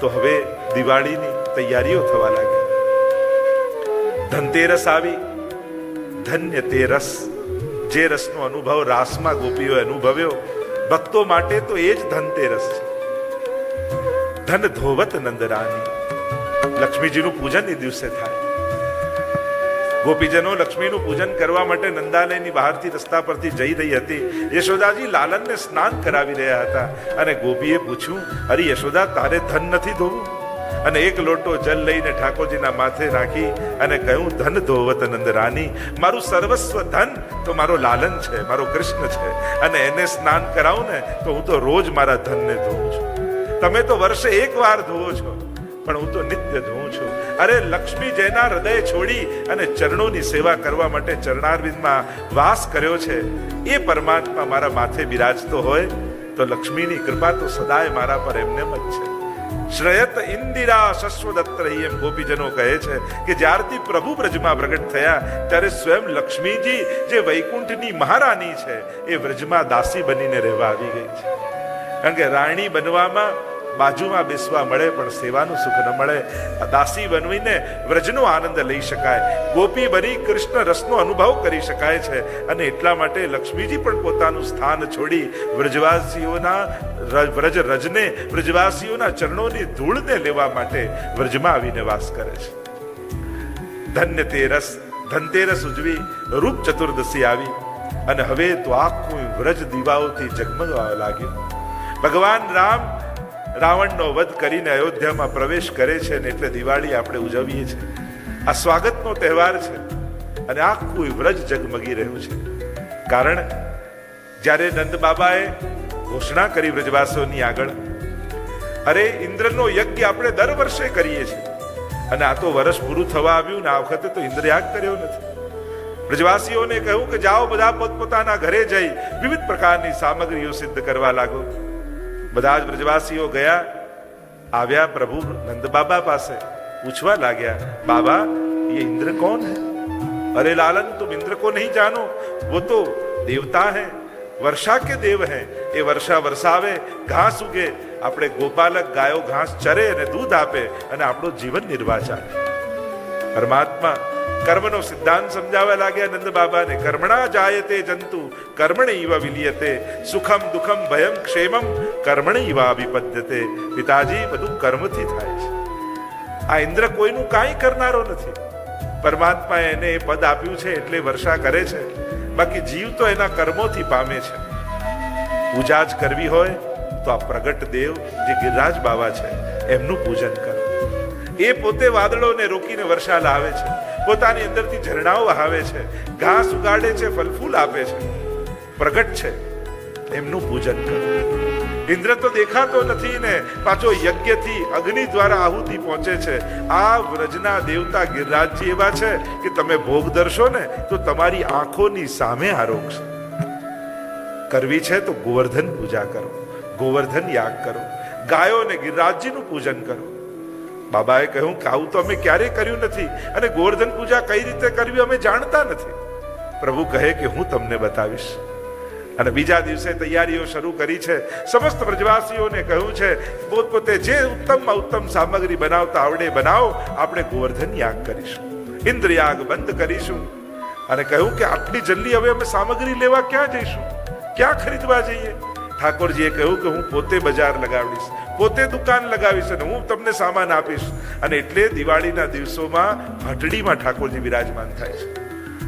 તો હવે દિવાળીની તૈયારીઓ થવા લાગી. ધનતેરસ આવી. ધન્ય તે રસ જે રસનો અનુભવ રાસમાં ગોપીઓ અનુભવ્યો, ભક્તો માટે તો એ જ ધનતેરસ છે. ધન ધોવત નંદરાની લક્ષ્મીજીનું પૂજન એ દિવસે થાય. ગોપીજનો લક્ષ્મીનું પૂજન કરવા માટે નંદાલયની બહારથી રસ્તા પરથી જઈ રહી હતી. યશોદાજી લાલનને સ્નાન કરાવી રહ્યા હતા અને ગોપીએ પૂછ્યું, અરે યશોદા, તારે ધન નથી ધોવું? અને એક લોટો જલ લઈને ઠાકોરજીના માથે રાખી અને કહ્યું, ધન ધોવત નંદ રાની મારું સર્વસ્વ ધન તો મારો લાલન છે, મારો કૃષ્ણ છે અને એને સ્નાન કરાવું ને તો હું તો રોજ મારા ધનને ધોઉં છું. તમે તો વર્ષે એક વાર ધોવો છો. પણ હું તો નિત્ય ધોઉં છું. અરે, લક્ષ્મી જેના હૃદય છોડી અને ચરણોની સેવા કરવા માટે ચરણારવિંદમાં વાસ કર્યો છે, એ પરમાત્મા મારા માથે બિરાજતો હોય, તો લક્ષ્મીની કૃપા તો સદાય મારા પર એમને જ છે. શ્રયત ઇન્દિરા શશ્વદત્ત એમ ગોપીજનો કહે છે કે જ્યારથી પ્રભુ વ્રજમાં પ્રગટ થયા, ત્યારે સ્વયં લક્ષ્મીજી જે વૈકુંઠની મહારાણી છે, એ વ્રજમાં દાસી બનીને રહેવા આવી ગઈ છે. કારણ કે રાણી બનવામાં બાજુમાં બેસવા મળે, પણ સેવાનું સુખ ન મળે. દાસી બનવીને વ્રજનો આનંદ લઈ શકાય. ગોપી બની કૃષ્ણ રસનો અનુભવ કરી શકાય છે. અને એટલા માટે લક્ષ્મીજી પણ પોતાનું સ્થાન છોડી વ્રજવાસીઓના વ્રજ રજને, વ્રજવાસીઓના ચરણોની, ધૂળને લેવા માટે વ્રજમાં આવીને વાસ કરે છે. ધન્ય તેરસ ધનતેરસ ઉજવી, રૂપ ચતુર્દશી આવી. અને હવે તો આખું વ્રજ દીવાઓથી ઝગમગવા લાગ્યું. ભગવાન રામ રાવણનો વધ કરીને અયોધ્યામાં પ્રવેશ કરે છે ને એટલે દિવાળી આપણે ઉજવીએ છીએ. આ સ્વાગતનો તહેવાર છે અને આખું વ્રજ જગમગી રહ્યું છે. કારણ જ્યારે નંદ બાબાએ ઘોષણા કરી વ્રજવાસીઓની આગળ, અરે, ઇન્દ્રનો યજ્ઞ આપણે દર વર્ષે કરીએ છીએ. અને આ તો વર્ષ પૂરું થવા આવ્યું ને આ વખતે તો ઇન્દ્રયાગ કર્યો નથી. બ્રજવાસીઓને કહ્યું કે જાઓ બધા પોતપોતાના ઘરે જઈ વિવિધ પ્રકારની સામગ્રીઓ સિદ્ધ કરવા લાગો. બધા જ બ્રજવાસીઓ ગયા આવ્યા પ્રભુ નંદ બાબા પાસે પૂછવા લાગ્યા બાબા ये इंद्र कौन है अरे लालन तुम इंद्र को नहीं जानो वो तो देवता है वर्षा के देव हैं એ વર્ષા વરસાવે ઘાસ ઉગે આપણે ગોપાલક ગાયો ઘાસ ચરે અને દૂધ આપે અને આપણો જીવન નિર્વાહ ચાલે પરમાત્મા કર્મનો સિદ્ધાંત સમજાવવા લાગ્યા નંદ બાબાને, કર્મણા જાયતે જંતુ કર્મણ ઈવ વિલિયતે, સુખમ દુખમ ભયમ ક્ષેમમ કર્મણ ઈવ વિપદ્યતે. પિતાજી, બધું કર્મથી થાય છે. આ ઇન્દ્ર કોઈનું કાંઈ કરનારો નથી. પરમાત્માએ એને એ પદ આપ્યું છે એટલે વર્ષા કરે છે. બાકી જીવ તો એના કર્મોથી પામે છે. પૂજા જ કરવી હોય તો આ પ્રગટ દેવ જે ગિરિરાજ બાબા છે, એમનું પૂજન કરો. એ પોતે વાદળોને રોકીને વર્ષા લાવે છે. પોતાની અંદરથી ઝરણાઓ વહાવે છે. ઘાસ ઉગાડે છે, ફલફૂલ આપે છે. પ્રગટ છે. એમનું પૂજન કરો. ઇન્દ્ર તો દેખાતો નથી ને પાછો યજ્ઞથી અગ્નિ દ્વારા આહુતિ પહોંચે છે. આ વ્રજના દેવતા ગિરરાજજી એવા છે કે તમે ભોગ દર્શો ને તો તમારી આંખોની સામે આરોગશે. કરવી છે તો ગોવર્ધન પૂજા કરો. ગોવર્ધન યાગ કરો. ગાયો અને ગિરરાજજીનું પૂજન કરો. બાબાએ કહ્યું કે આવું તો અમે ક્યારેય કર્યું નથી અને ગોવર્ધન પૂજા કઈ રીતે કરવી અમે જાણતા નથી. પ્રભુ કહે કે હું તમને બતાવીશ. અને બીજા દિવસે તૈયારીઓ શરૂ કરી છે. સમસ્ત વ્રજવાસીઓને કહ્યું છે, પોતપોતે જે ઉત્તમમાં ઉત્તમ સામગ્રી બનાવતા આવડે બનાવો, આપણે ગોવર્ધન યાગ કરીશું. ઇન્દ્રયાગ બંધ કરીશું. અને કહ્યું કે આટલી જલ્દી હવે અમે સામગ્રી લેવા ક્યાં જઈશું? ક્યાં ખરીદવા જઈએ? ઠાકોરજીએ કહ્યું કે હું પોતે બજાર લગાવીશ પોતે દુકાન લગાવીશ અને હું તમને સામાન આપીશ. અને એટલે દિવાળીના દિવસોમાં હટડીમાં ઠાકોરજી બિરાજમાન થાય છે.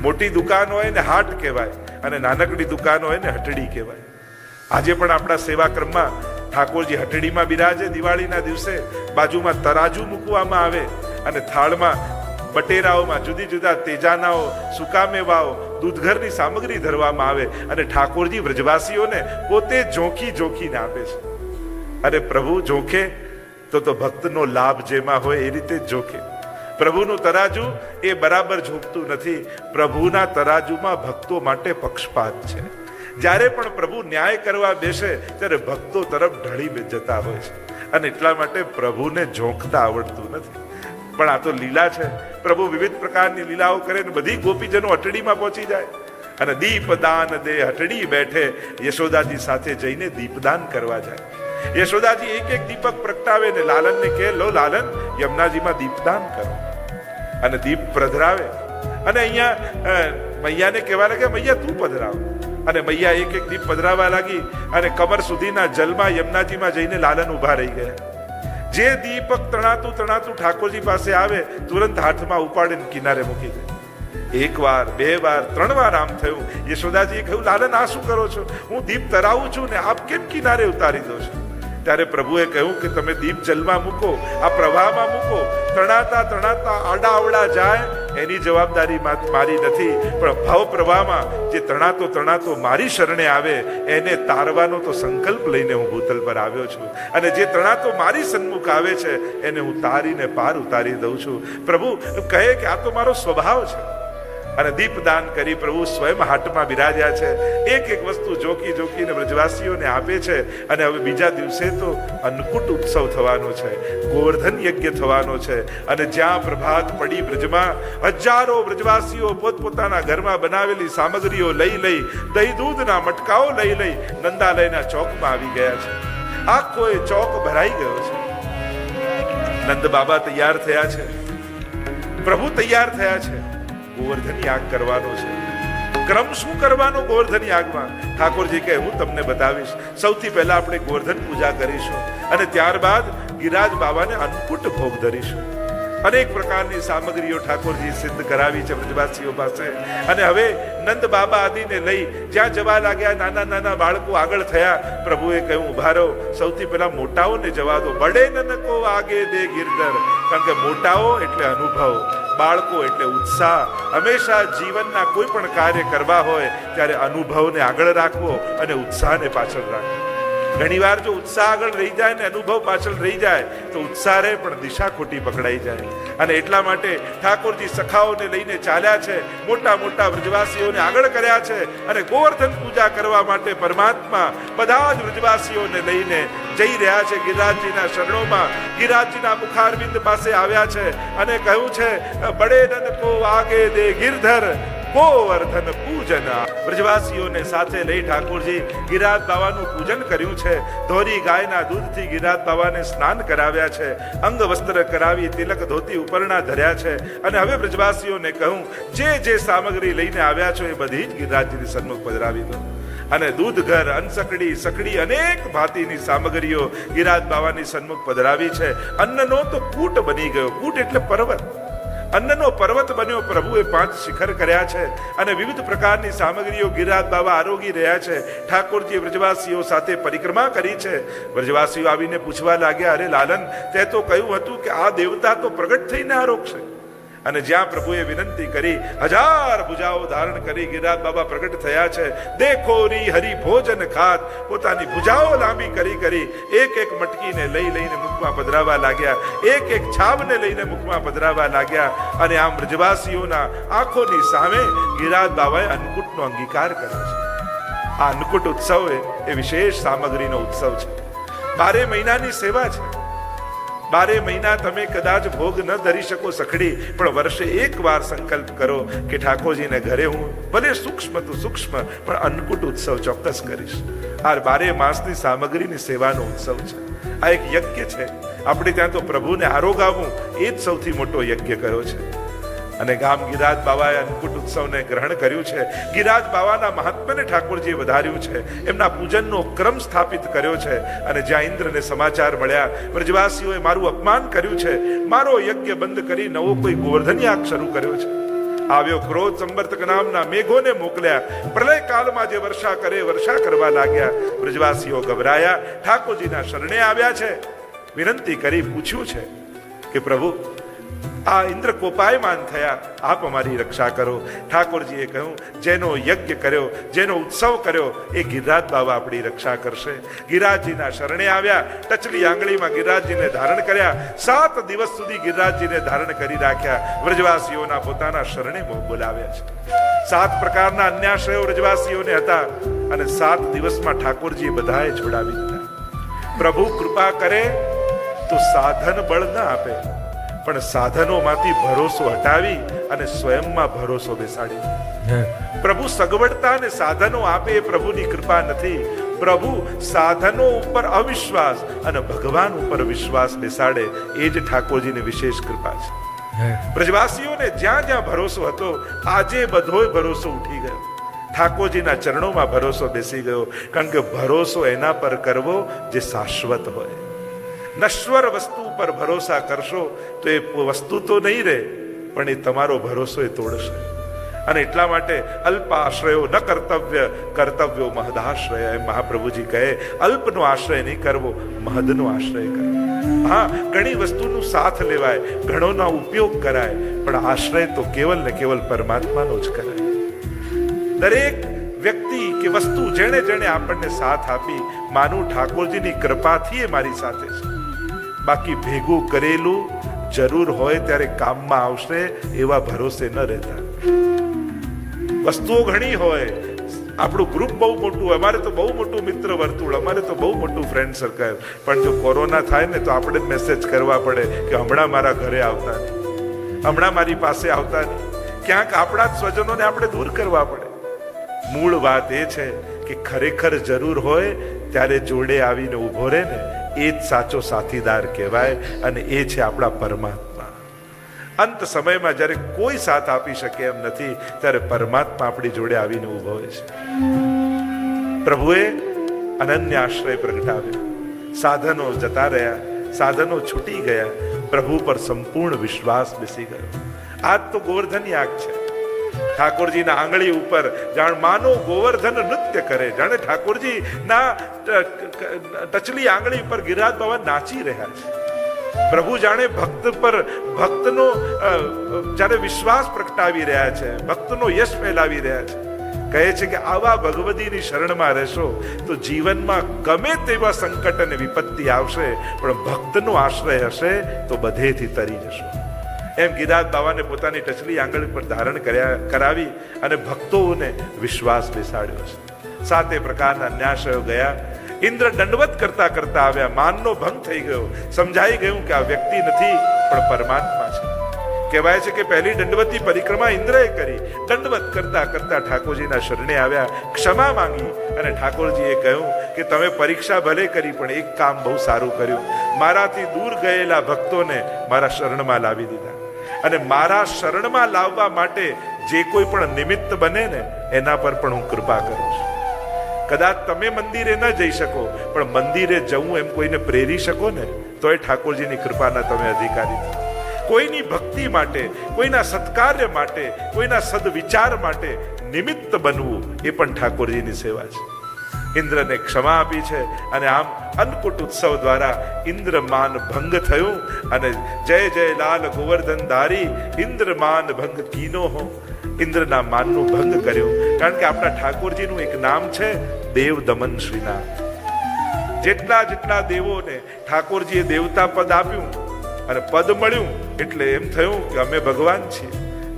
મોટી દુકાન હોય ને હાટ કહેવાય, અને નાનકડી દુકાન હોય ને હટડી કહેવાય. આજે પણ આપણા સેવાક્રમમાં ઠાકોરજી હટડીમાં બિરાજે દિવાળીના દિવસે, બાજુમાં તરાજુ મૂકવામાં આવે, અને થાળમાં બટેરાઓમાં જુદી જુદા તેજાનાઓ, સુકામેવાઓ, દૂધઘરની સામગ્રી ધરવામાં આવે, અને ઠાકોરજી વ્રજવાસીઓને પોતે ઝોંખી ઝોંખીને આપે છે. અને પ્રભુ જોખે તો તો ભક્તનો લાભ જેમાં હોય એ રીતે જ જોખે. પ્રભુનું તરાજુ એ બરાબર ઝૂકતું નથી. પ્રભુના તરાજુમાં ભક્તો માટે પક્ષપાત છે. જ્યારે પણ પ્રભુ ન્યાય કરવા બેસે, ત્યારે ભક્તો તરફ ઢળી જતા હોય છે. અને એટલા માટે પ્રભુને ઝોંકતા આવડતું નથી. પણ આ તો લીલા છે. પ્રભુ વિવિધ પ્રકારની લીલાઓ કરે ને બધી ગોપીજનો અટડીમાં પહોંચી જાય. અને દીપદાન દે, હટડી બેઠે યશોદાજી સાથે જઈને દીપદાન કરવા જાય. યશોદાજી એક એક દીપક પ્રગટાવે ને લાલનને કહે, લો લાલન, યમુનાજીમાં દીપદાન કરો. અને દીપ પ્રધરાવે. અને અહીંયા મૈયાને કહેવા લાગે, મૈયા, તું પધરાવ. અને મૈયા એક એક દીપ પધરાવા લાગી અને કમર સુધીના જલમાં યમુનાજીમાં જઈને લાલન ઊભા રહી ગયા. જે દીપક તણાતું તણાતું ઠાકોરજી પાસે આવે, તુરંત હાથમાં ઉપાડીને કિનારે મૂકી દે. એક વાર, બે વાર, ત્રણ વાર આમ થયું. યશોદાજીએ કહ્યું, લાલન, આ શું કરો છો? હું દીપ તરાવું છું ને આપ કેમ કિનારે ઉતારી દો છો? ત્યારે પ્રભુએ કહ્યું કે તમે દીપ જલમાં મૂકો, આ પ્રવાહમાં મૂકો. તણાતા તણાતા આડા અવડા જાય, એની જવાબદારી મારી નથી. પણ ભાવ પ્રવાહમાં જે તણાતો તણાતો મારી શરણે આવે, એને તારવાનો તો સંકલ્પ લઈને હું ભૂતલ પર આવ્યો છું. અને જે તણાતો મારી સન્મુખ આવે છે, એને હું તારીને પાર ઉતારી દઉં છું. પ્રભુ, કહે કે આ તો મારો સ્વભાવ છે. અને દીપદાન કરી પ્રભુ સ્વયં હાટમાં બિરાજ્યા છે. એક એક વસ્તુ જોકી જોકીને વ્રજવાસીઓને આપે છે અને હવે બીજા દિવસે તો અન્નકૂટ ઉત્સવ થવાનો છે, ગોવર્ધન યજ્ઞ થવાનો છે અને જ્યાં પ્રભાત પડી બ્રજમાં હજારો વ્રજવાસીઓ પોતપોતાના ઘરમાં બનાવેલી સામગ્રીઓ લઈ લઈ, દહીં દૂધના મટકાઓ લઈ લઈ નંદાલયના ચોકમાં આવી ગયા છે. આખો એ ચોક ભરાઈ ગયો છે. નંદ બાબા તૈયાર થયા છે. પ્રભુ તૈયાર થયા છે. ગોવર્ધન યાગ કરવાનો છે. ક્રમ શું કરવાનો ગોવર્ધન યાગમાં? ઠાકોરજી કહે, હું તમને બતાવીશ. સૌથી પહેલા આપણે ગોવર્ધન પૂજા કરીશું અને ત્યારબાદ ગિરાજ બાબાને અન્નકૂટ ભોગ ધરીશું. અનેક પ્રકારની સામગ્રીઓ ઠાકોરજી સિદ્ધ કરાવી છે વ્રજવાસીઓ પાસે. અને હવે નંદ બાબા આદિને લઈ જ્યાં જવા લાગ્યા નાના નાના બાળકો આગળ થયા, પ્રભુએ કહ્યું, ઊભા રહો. સૌથી પહેલા મોટાઓને જવા દો. બડે નનકો આગે દે ગિરધર. કારણ કે મોટાઓ એટલે અનુભવ. બાળકો એટલે ઉત્સાહ. હંમેશા જીવનના કોઈ પણ કાર્ય કરવા હોય, ત્યારે અનુભવને આગળ રાખવો અને ઉત્સાહને પાછળ રાખવો. ઘણીવાર જો ઉત્સાહ આગળ રહી જાય ને અનુભવ પાછળ રહી જાય, તો ઉત્સાહ રહે પણ દિશા ખોટી પકડાઈ જાય. અને એટલા માટે ઠાકોરજી સખાઓને લઈને ચાલ્યા છે, મોટા મોટા વ્રજવાસીઓને આગળ કર્યા છે અને ગોવર્ધન પૂજા કરવા માટે પરમાત્મા બધા જ વ્રજવાસીઓને લઈને જઈ રહ્યા છે ગિરિરાજજીના શરણોમાં. ગિરિરાજજીના મુખારવિંદ પાસે આવ્યા છે અને કહ્યું છે, બડે નનકો આગે દે ગિરધર ગોવર્ધન પૂજન. બ્રજવાસીઓને સાથે લઈ ઠાકોરજી ગિરાજ બાવાનું પૂજન કર્યું છે. ધોરી ગાયના દૂધથી ગિરાજ બાવાને સ્નાન કરાવ્યા છે. અંગ વસ્ત્ર કરાવી તિલક ધોતી ઉપરણા ધર્યા છે. અને હવે બ્રજવાસીઓને કહું, જે જે સામગ્રી લઈને આવ્યા છો એ બધી જ ગિરિરાજજીની સન્મુખ પધરાવી દો. અને દૂધ ઘર અનસકડી સકડી અનેક ભાતીની સામગ્રીઓ ગિરાજ બાવાની સન્મુખ પધરાવી છે. અન્નનો તો કૂટ બની ગયો. કૂટ એટલે પર્વત. અન્નનો પર્વત બન્યો, પ્રભુએ પાંચ શિખર કર્યા છે અને વિવિધ પ્રકારની સામગ્રીઓ ગિરિરાજ બાબા આરોગી રહ્યા છે. ઠાકોરજી વ્રજવાસીઓ સાથે પરિક્રમા કરી છે. વ્રજવાસીઓ આવીને પૂછવા લાગ્યા, અરે લાલન, તે તો કહ્યું હતું કે આ દેવતા તો પ્રગટ થઈને આરોગશે. અને જ્યાં પ્રભુએ વિનંતી કરી, હજાર ભુજાઓ ધારણ કરી ગિરિરાજ બાબા પ્રગટ થયા છે. દેખો રી હરી ભોજન ખાત. પોતાની ભુજાઓ લાંબી કરી કરી, એક એક મટકીને લઈ લઈને મુખમાં પધરાવા લાગ્યા. એક એક છાબને લઈને મુખમાં પધરાવા લાગ્યા. અને આમ બ્રજવાસીઓના આંખોની સામે ગિરિરાજ બાબાએ અન્નકૂટનો અંગીકાર કર્યો છે. આ અન્નકૂટ ઉત્સવ એ વિશેષ સામગ્રીનો ઉત્સવ છે. બારે મહિનાની સેવા છે. બારે મહિના તમે કદાચ ભોગ ન ધરી શકો સખડી, પણ વર્ષે એક વાર સંકલ્પ કરો કે ઠાકોરજીને ઘરે હું ભલે સૂક્ષ્મ તું સૂક્ષ્મ, પણ અન્નકૂટ ઉત્સવ ચોક્કસ કરીશ. આ બારે માસની સામગ્રીની સેવાનો ઉત્સવ છે. આ એક યજ્ઞ છે. આપણે ત્યાં તો પ્રભુને આરોગાવવું એ જ સૌથી મોટો યજ્ઞ કર્યો છે. અને ગામ ગિરાજ બાબાએ અન્નકૂટ ઉત્સવને ગ્રહણ કર્યું છે. ગિરાજ બાબાના મહાત્માને ઠાકોરજીએ વધાર્યું છે. એમના પૂજનનો ક્રમ સ્થાપિત કર્યો છે અને જ્યાં ઇન્દ્રને સમાચાર મળ્યા, વ્રજવાસીઓએ મારું અપમાન કર્યું છે. મારો યજ્ઞ બંધ કરી નવો કોઈ ગોવર્ધન યાગ શરૂ કર્યો છે. આવ્યો ક્રોધ સંવર્તક નામના મેઘોને મોકલ્યા. પ્રલય કાળમાં જે વર્ષા કરે, વર્ષા કરવા લાગ્યા. વ્રજવાસીઓ ગભરાયા. ઠાકોરજીના શરણે આવ્યા છે. વિનંતી કરી પૂછ્યું છે કે પ્રભુ આ ઇન્દ્ર કોપાયમાન થયા. આપ અમારી રક્ષા કરો. ઠાકોરજીએ કહ્યું, જેનો યજ્ઞ કર્યો, જેનો ઉત્સવ કર્યો, એ ગિરિરાજ બાબા આપણી રક્ષા કરશે. ગિરિરાજજીના શરણે આવ્યા, ટચલી આંગળીમાં ગિરિરાજજીને ધારણ કર્યા. સાત દિવસ સુધી ગિરિરાજજીને ધારણ કરી રાખ્યા. વ્રજવાસીઓના પોતાના શરણે બોલાવ્યા છે. સાત પ્રકારના અન્યાશ્રયો વ્રજવાસીઓને હતા અને સાત દિવસમાં ઠાકોરજીએ બધાએ છોડાવી દીધા. પ્રભુ કૃપા કરે તો સાધન બળ ન આપે. પણ સાધનોમાંથી ભરોસો હટાવી અને સ્વયંમાં ભરોસો બેસાડી. પ્રભુ સગવડતા અને સાધનો આપે એ પ્રભુની કૃપા નથી. પ્રભુ સાધનો ઉપર અવિશ્વાસ અને ભગવાન ઉપર વિશ્વાસ બેસાડે. એ જ ઠાકોરજીની વિશેષ કૃપા છે. પ્રજવાસીઓને જ્યાં જ્યાં ભરોસો હતો આજે બધોય ભરોસો ઉઠી ગયો. ઠાકોરજીના ચરણોમાં ભરોસો બેસી ગયો. કારણ કે ભરોસો એના પર કરવો જે શાશ્વત હોય. નશ્વર વસ્તુ પર ભરોસા કરશો તો એ વસ્તુ તો નહીં રહે, પણ એ તમારો ભરોસો એ તોડશે. અને એટલા માટે અલ્પ આશ્રયો ન કર્તવ્ય, કર્તવ્યો મહદાશ્રય, એમ મહાપ્રભુજી કહે, અલ્પનો આશ્રય નહીં કરવો, મહદનો આશ્રય કરવો હા, ઘણી વસ્તુનું સાથ લેવાય, ઘણોનો ઉપયોગ કરાય, પણ આશ્રય તો કેવલ ને કેવલ પરમાત્માનો જ કરાય. દરેક વ્યક્તિ કે વસ્તુ જેણે જેણે આપણને સાથ આપી, માનું ઠાકોરજીની કૃપાથી એ મારી સાથે છે. બાકી ભેગું કરેલું જરૂર હોય ત્યારે કામમાં આવશે એવા ભરોસે ન રહેતા. વસ્તુઓ ઘણી હોય. આપણું ગ્રુપ બહુ મોટું અમારે તો બહુ મોટું મિત્ર વર્તુળ, અમારે તો બહુ મોટું ફ્રેન્ડ સર્કલ પણ જો કોરોના થાય ને તો આપણે જ મેસેજ કરવા પડે કે હમણાં મારા ઘરે આવતા નહીં. હમણાં મારી પાસે આવતા નહીં. ક્યાંક આપણા જ સ્વજનોને આપણે દૂર કરવા પડે. મૂળ વાત એ છે કે ખરેખર જરૂર હોય ત્યારે જોડે આવીને ઊભો રહે ને એ જ સાચો સાથીદાર કહેવાય અને એ છે આપણા પરમાત્મા. અંત સમયમાં જ્યારે કોઈ સાથ આપી શકે એમ નથી, ત્યારે પરમાત્મા આપણી જોડે આવીને ઊભો હોય છે. પ્રભુએ અનન્ય આશ્રય પ્રગટાવ્યો. સાધનો જતા રહ્યા, સાધનો છૂટી ગયા, પ્રભુ પર સંપૂર્ણ વિશ્વાસ બેસી ગયો. આજ તો ગોવર્ધન યાગ છે. ઠાકોરજીના આંગળી ઉપર જાણ માનું ગોવર્ધન નૃત્ય કરે. જાણે ઠાકોરજી ના ટચલી આંગળી ઉપર ગિરિરાજ બાબા નાચી રહ્યા છે. પ્રભુ જાણે ભક્ત પર, ભક્તનો જ્યારે વિશ્વાસ પ્રગટાવી રહ્યા છે, ભક્તનો યશ ફેલાવી રહ્યા છે. કહે છે કે આવા ભગવતીની શરણમાં રહેશો તો જીવનમાં ગમે તેવા સંકટ અને વિપત્તિ આવશે, પણ ભક્તનો આશ્રય હશે તો બધેથી તરી જશો. એમ ગિરાજ બાવાને પોતાની ટચલી આંગળ પર ધારણ કર્યા, કરાવી અને ભક્તોને વિશ્વાસ બેસાડ્યો છે. સાતે પ્રકારના ન્યાસયો ગયા. ઇન્દ્ર દંડવત કરતા કરતા આવ્યા. માનનો ભંગ થઈ ગયો. સમજાઈ ગયું કે આ વ્યક્તિ નથી, પણ પરમાત્મા છે. કહેવાય છે કે પહેલી દંડવતી પરિક્રમા ઇન્દ્રએ કરી. દંડવત કરતા કરતા ઠાકોરજીના શરણે આવ્યા, ક્ષમા માંગી અને ઠાકોરજીએ કહ્યું કે તમે પરીક્ષા ભલે કરી, પણ એક કામ બહુ સારું કર્યું. મારાથી દૂર ગયેલા ભક્તોને મારા શરણમાં લાવી દીધા. અને મારા શરણમાં લાવવા માટે જે કોઈ પણ નિમિત્ત બને ને, એના પર પણ હું કૃપા કરું છું. કદાચ તમે મંદિરે ન જઈ શકો, પણ મંદિરે જવું એમ કોઈને પ્રેરી શકો ને તો ઠાકોરજીની કૃપાના તમે અધિકારી કોઈની ભક્તિ માટે, કોઈના સત્કાર્ય માટે, કોઈના સદવિચાર માટે નિમિત્ત બનવું એ પણ ઠાકોરજીની સેવા છે. ઇન્દ્રને ક્ષમા આપી છે અને આમ અન્નકૂટ ઉત્સવ દ્વારા ઇન્દ્રમાન ભંગ થયું અને જય જય લાલ ગોવર્ધન ધારી ઇન્દ્રમાન ભંગ કીનો હો. ઇન્દ્રના માનનું ભંગ કર્યું. કારણ કે આપણા ઠાકોરજીનું એક નામ છે દેવ દમન શ્રીનાથ. જેટલા જેટલા દેવોને ઠાકોરજીએ દેવતા પદ આપ્યું અને પદ મળ્યું એટલે એમ થયું કે અમે ભગવાન છીએ.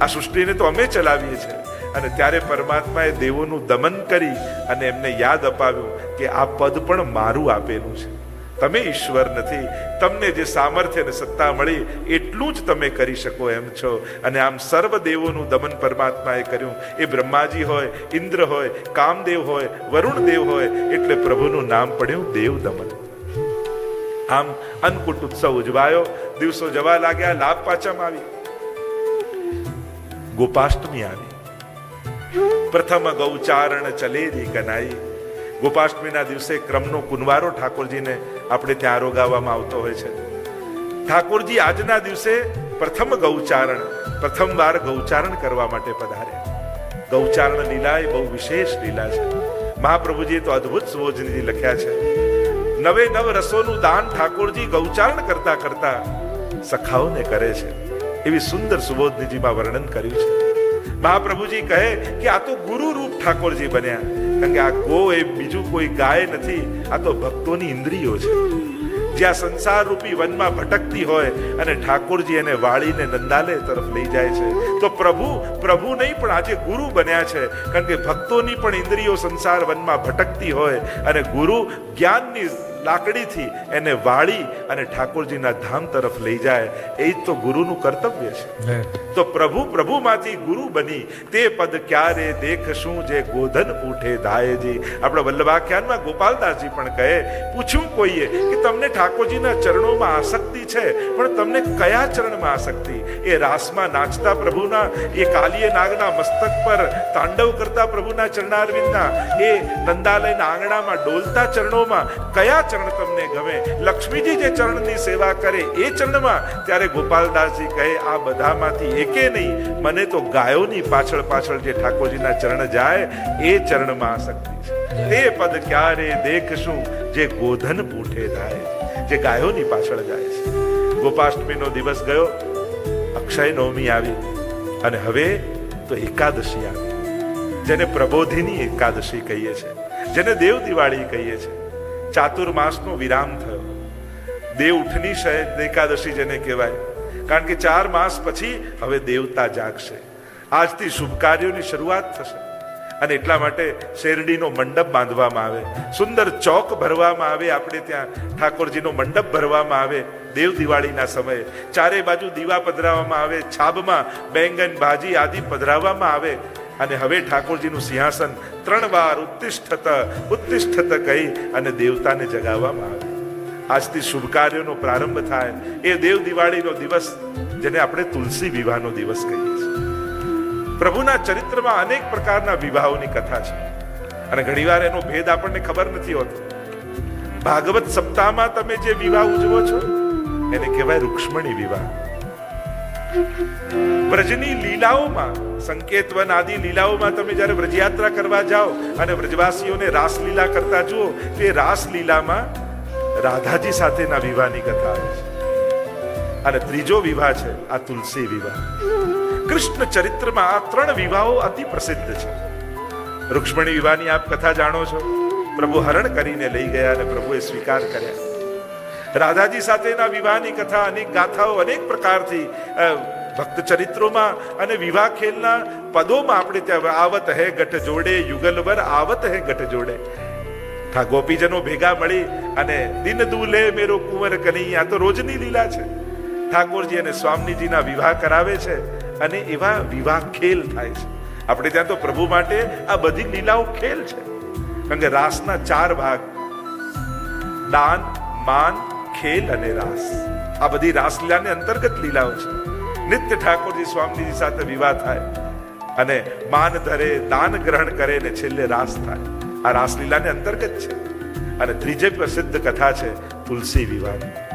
આ સૃષ્ટિને તો અમે ચલાવીએ છીએ. અને ત્યારે પરમાત્માએ દેવોનું દમન કરી અને એમને યાદ અપાવ્યું કે આ પદ પણ મારું આપેલું છે. તમે ઈશ્વર નથી. તમને જે સામર્થ્ય અને સત્તા મળી, એટલું જ તમે કરી શકો એમ છો. અને આમ સર્વ દેવોનું દમન પરમાત્માએ કર્યું. એ બ્રહ્માજી હોય, ઇન્દ્ર હોય, કામદેવ હોય વરુણ દેવ હોય, એટલે પ્રભુનું નામ પડ્યું દેવ દમન. આમ અન્નકૂટ ઉત્સવ ઉજવાયો. દિવસો જવા લાગ્યા, લાભ પાચમ આવી. ગોપાષ્ટમી આવી. પ્રથમ ગૌચારણ ચલેરી કનાઈ. ગોપાષ્ટમીના દિવસે ક્રમનો કુંવારો ઠાકોરજીને આપણે ત્યાં આરોગાવવામાં આવતો હોય છે. ઠાકોરજી આજના દિવસે પ્રથમ ગૌચારણ પ્રથમ વાર ગૌચારણ કરવા માટે પધારે ગૌચારણ લીલા એ બહુ વિશેષ લીલા છે. મહાપ્રભુજીએ તો અદ્ભુત સુબોધનિધિ લખ્યા છે. નવે નવ રસોનું દાન ઠાકોરજી ગૌચારણ કરતા કરતા સખાઓને કરે છે. એવી સુંદર સુબોધનીજીમાં વર્ણન કર્યું છે. મહાપ્રભુજી કહે કે આ તો ગુરુ રૂપ ઠાકોરજી બન્યા. કારણ કે આ ગો એ બીજું કોઈ ગાય નથી, આ તો ભક્તોની ઇન્દ્રિયો છે. જ્યાં સંસાર રૂપી વનમાં ભટકતી હોય અને ઠાકોરજી એને વાળીને નંદાલય તરફ લઈ જાય છે. તો પ્રભુ પ્રભુ નહીં, પણ આજે ગુરુ બન્યા છે. કારણ કે ભક્તોની પણ ઇન્દ્રિયો સંસાર વનમાં ભટકતી હોય અને ગુરુ જ્ઞાનની લાકડીથી એને વાળી અને ઠાકોરજીના ધામ તરફ લઈ જાય. એ જ તો ગુરુનું કર્તવ્ય છે. તો પ્રભુ પ્રભુમાંથી ગુરુ બની. તે પદ ક્યારે દેખશું જે ગોધન ઉઠે દાયજી આપણા વલ્લભાખ્યાનમાં ગોપાલદાસજી પણ કહે પૂછ્યું કોઈએ કે તમને ઠાકોરજીના ચરણોમાં આસક્તિ છે? પણ તમને કયા ચરણમાં આસક્તિ? એ રાસમાં નાચતા પ્રભુના એ કાલીય નાગના મસ્તક પર તાંડવ કરતા પ્રભુના ચરણારવિંદના એ નંદાલયના આંગણામાં ડોલતા ચરણોમાં કયા ચરણ તમને ગમે. લક્ષ્મીજી જે ચરણની સેવા કરે એ ચરણમાં, ત્યારે ગોપાલદાસજી કહે, આ બધામાંથી એકે નહીં. મને તો ગાયોની પાછળ પાછળ જે ઠાકોરજીના ચરણ જાય, એ ચરણમાં આસક્તિ છે. તે પદ ક્યારે દેખશું? જે ગોધન પૂઠે થાય જે ગાયોની પાછળ જાય છે. ગોપાષ્ટમીનો દિવસ ગયો, અક્ષય નવમી આવી, અને હવે તો એકાદશી આવી. જેને પ્રબોધિની એકાદશી કહીએ છીએ જેને દેવ દિવાળી કહીએ છીએ ચાતુર્માસનો વિરામ થયો. દેવ ઉઠની શયન એકાદશી જેને કહેવાય. કારણ કે ચાર માસ પછી હવે દેવતા જાગશે. આજથી શુભ કાર્યોની શરૂઆત થશે. અને એટલા માટે શેરડીનો મંડપ બાંધવામાં આવે. સુંદર ચોક ભરવામાં આવે, આપણે ત્યાં ઠાકોરજીનો મંડપ ભરવામાં આવે દેવ દિવાળીના સમયે. ચારે બાજુ દીવા પધરાવવામાં આવે, છાબમાં બેંગન ભાજી આદિ પધરાવવામાં આવે. અને હવે ઠાકોરજીનું સિંહાસન ત્રણ વાર ઉત્તિષ્ઠત ઉત્તિષ્ઠત કહી અને દેવતાને જગાવવામાં આવે. આજથી શુભ કાર્યોનો પ્રારંભ થાય. એ દેવ દિવાળીનો દિવસ, જેને આપણે તુલસી વિવાહનો દિવસ કહીએ છીએ. પ્રભુના ચરિત્રમાં અનેક પ્રકારના વિવાહોની કથા છે. અને ઘણીવાર એનો ભેદ આપણને ખબર નથી હોતો. ભાગવત સપ્તાહમાં તમે જે વિવાહ ઉજવો છો, એને કહેવાય રૂક્ષ્મણી વિવાહ. વ્રજની લીલાઓમાં સંકેતવન આદિ લીલાઓમાં તમે જ્યારે વ્રજયાત્રા કરવા જાઓ અને વ્રજવાસીઓને રાસલીલા કરતા જુઓ, તે રાસલીલામાં રાધાજી સાથેના વિવાહની કથા આવે છે. અને ત્રીજો વિવાહ છે, આ તુલસી વિવાહ. કૃષ્ણ ચરિત્રમાં આ ત્રણ વિવાહો અતિ પ્રસિદ્ધ છે. રૂક્ષ્મણી વિવાહની આપ કથા જાણો છો? પ્રભુ હરણ કરીને લઈ ગયા અને પ્રભુએ સ્વીકાર કર્યા. રાધાજી સાથેના વિવાહની કથા અનેક ગાથાઓ અનેક પ્રકારથી ભક્ત ચરિત્રોમાં અને વિવાહ ખેલના પદોમાં આપણે ત્યાં આવત હે ગઠ જોડે, યુગલવર આવત હે ગઠ જોડે. હા ગોપીજનો ભેગા મળી અને દિન દુલે મેરો કુંવર કનૈયા તો રોજની લીલા છે. ઠાકોરજી અને સ્વામીજીના વિવાહ કરાવે છે અને એવા વિવાહ ખેલ થાય છે. આપણે ત્યાં તો પ્રભુ માટે આ બધી લીલાઓ ખેલ છે. કારણ કે રાસના ચાર ભાગ, દાન, માન, ખેલ અને રાસ. આ બધી રાસલીલાની અંતર્ગત લીલાઓ છે. નિત્ય ઠાકોરજી સ્વામીજી સાથે વિવાહ થાય અને માન ધરે, દાન ગ્રહણ કરે ને છેલ્લે રાસ થાય. આ રાસલીલાને અંતર્ગત છે. અને ત્રીજે પ્રસિદ્ધ કથા છે, તુલસી વિવાહની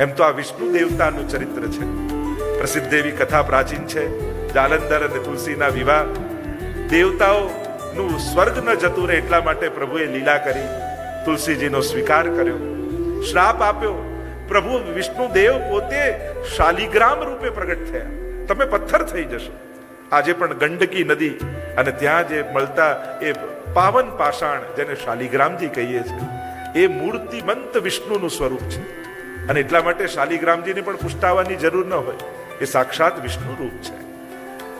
એમ તો આ વિષ્ણુ દેવતાનું ચરિત્ર છે. પ્રસિદ્ધ એવી કથા પ્રાચીન છે. જાલંધર અને તુલસીના વિવાહ. દેવતાઓનું સ્વર્ગ ન જતું રહે એટલા માટે પ્રભુએ લીલા કરી, તુલસીજીનો સ્વીકાર કર્યો. શ્રાપ આપ્યો. પ્રભુ વિષ્ણુ દેવ પોતે શાલિગ્રામ રૂપે પ્રગટ થયા. તમે પથ્થર થઈ જશો. આજે પણ ગંડકી નદી અને ત્યાં જે મળતા એ પાવન પાષાણ જેને શાલિગ્રામજી કહીએ છીએ એ મૂર્તિમંત વિષ્ણુનું સ્વરૂપ છે. અને એટલા માટે શાલિગ્રામજીને પણ પુષ્ટાવાની જરૂર ન હોય. એ સાક્ષાત વિષ્ણુ રૂપ છે.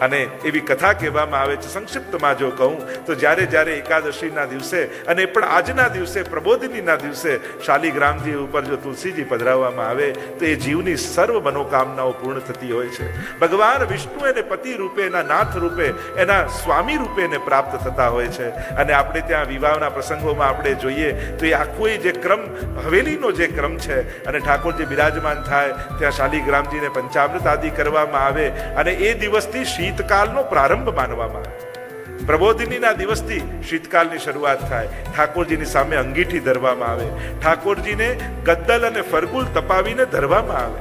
અને એવી કથા કહેવામાં આવે છે, સંક્ષિપ્તમાં જો કહું, તો જ્યારે જ્યારે એકાદશીના દિવસે અને પણ આજના દિવસે, પ્રબોધિનીના દિવસે શાલિગ્રામજી ઉપર જો તુલસીજી પધરાવવામાં આવે, તો એ જીવની સર્વ મનોકામનાઓ પૂર્ણ થતી હોય છે. ભગવાન વિષ્ણુ એને પતિ રૂપે, એના નાથ રૂપે, એના સ્વામી રૂપે એને પ્રાપ્ત થતા હોય છે. અને આપણે ત્યાં વિવાહના પ્રસંગોમાં આપણે જોઈએ, તો એ આખો જે ક્રમ, હવેલીનો જે ક્રમ છે, અને ઠાકોરજી બિરાજમાન થાય, ત્યાં શાલિગ્રામજીને પંચામૃત આદિ કરવામાં આવે, અને એ દિવસથી શીતકાલનો પ્રારંભ માનવામાં આવે. પ્રબોધિનીના દિવસથી શીતકાલની શરૂઆત થાય. ઠાકોરજીની સામે અંગીઠી ધરવામાં આવે. ઠાકોરજીને ગદ્દલ અને ફરગુલ તપાવીને ધરવામાં આવે.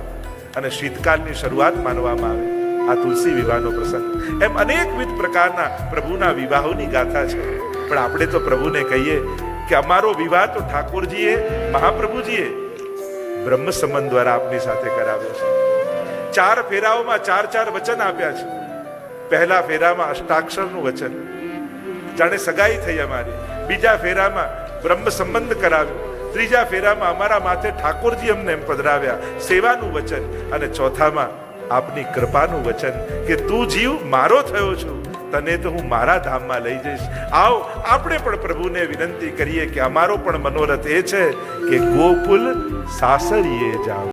અને શીતકાલની શરૂઆત માનવામાં આવે. આ તુલસી વિવાહનો પ્રસંગ. એમ અનેકવિધ પ્રકારના પ્રભુના વિવાહોની ગાથા છે. પણ આપણે તો પ્રભુને કહીએ કે અમારો વિવાહ તો ઠાકોરજીએ, મહાપ્રભુજીએ બ્રહ્મ સંબંધ દ્વારા આપની સાથે કરાવ્યો છે. ચાર ફેરાઓમાં ચાર ચાર વચન આપ્યા છે. પહેલા ફેરામાં અષ્ટાક્ષરનું વચન. જાણે સગાઈ થઈ અમારી. બીજા ફેરામાં બ્રહ્મ સંબંધ કરાવ્યો. ત્રીજા ફેરામાં અમારા માથે ઠાકોરજી અમને એમ પધરાવ્યા. સેવાનું વચન અને ચોથામાં આપની કૃપાનું વચન કે તું જીવ મારો થયો છું. તને તો હું મારા ધામમાં લઈ જઈશ. આવ, આપણે પણ પ્રભુને વિનંતી કરીએ કે અમારો પણ મનોરથ એ છે કે ગોકુલ સાસરીએ જાવ